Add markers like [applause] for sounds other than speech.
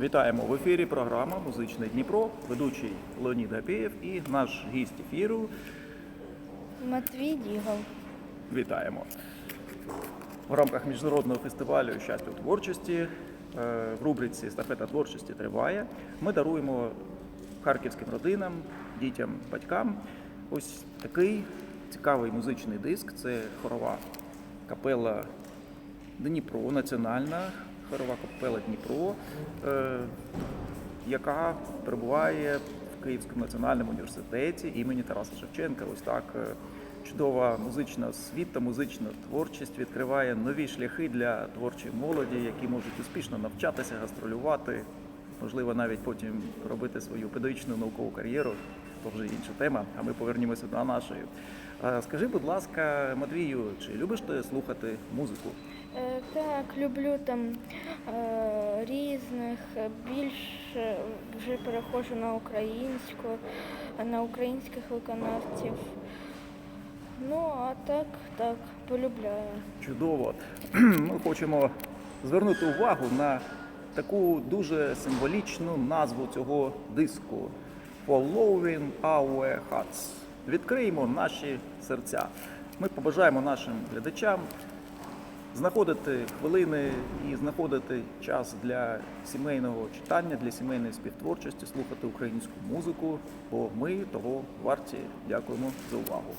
Вітаємо в ефірі. Програма Музичне Дніпро, ведучий Леонід Гапєєв і наш гість ефіру. Матвій Дігов. Вітаємо в рамках міжнародного фестивалю щастя у творчості. е, В рубриці Естафета творчості триває. Ми даруємо харківським родинам, дітям, батькам ось такий цікавий музичний диск. Це хорова капела Дніпро, національна хорова капела Дніпро, е, яка перебуває в Київському національному університеті імені Тараса Шевченка. Ось так е, чудова музична освіта, музична творчість відкриває нові шляхи для творчої молоді, які можуть успішно навчатися, гастролювати, можливо, навіть потім робити свою педагогічну наукову кар'єру. То вже інша тема. А ми повернімося до нашої. Е, Скажи, будь ласка, Матвію, чи любиш ти слухати музику? Е, Так, люблю там е, різних, більше вже перехожу на українську, на українських виконавців. Ну, а так, так, полюбляю. Чудово. [clears throat] Ми хочемо звернути увагу на таку дуже символічну назву цього диску Following Our Hearts. Відкриємо наші серця. Ми побажаємо нашим глядачам знаходити хвилини і знаходити час для сімейного читання, для сімейної співтворчості, слухати українську музику, бо ми того варті. Дякуємо за увагу.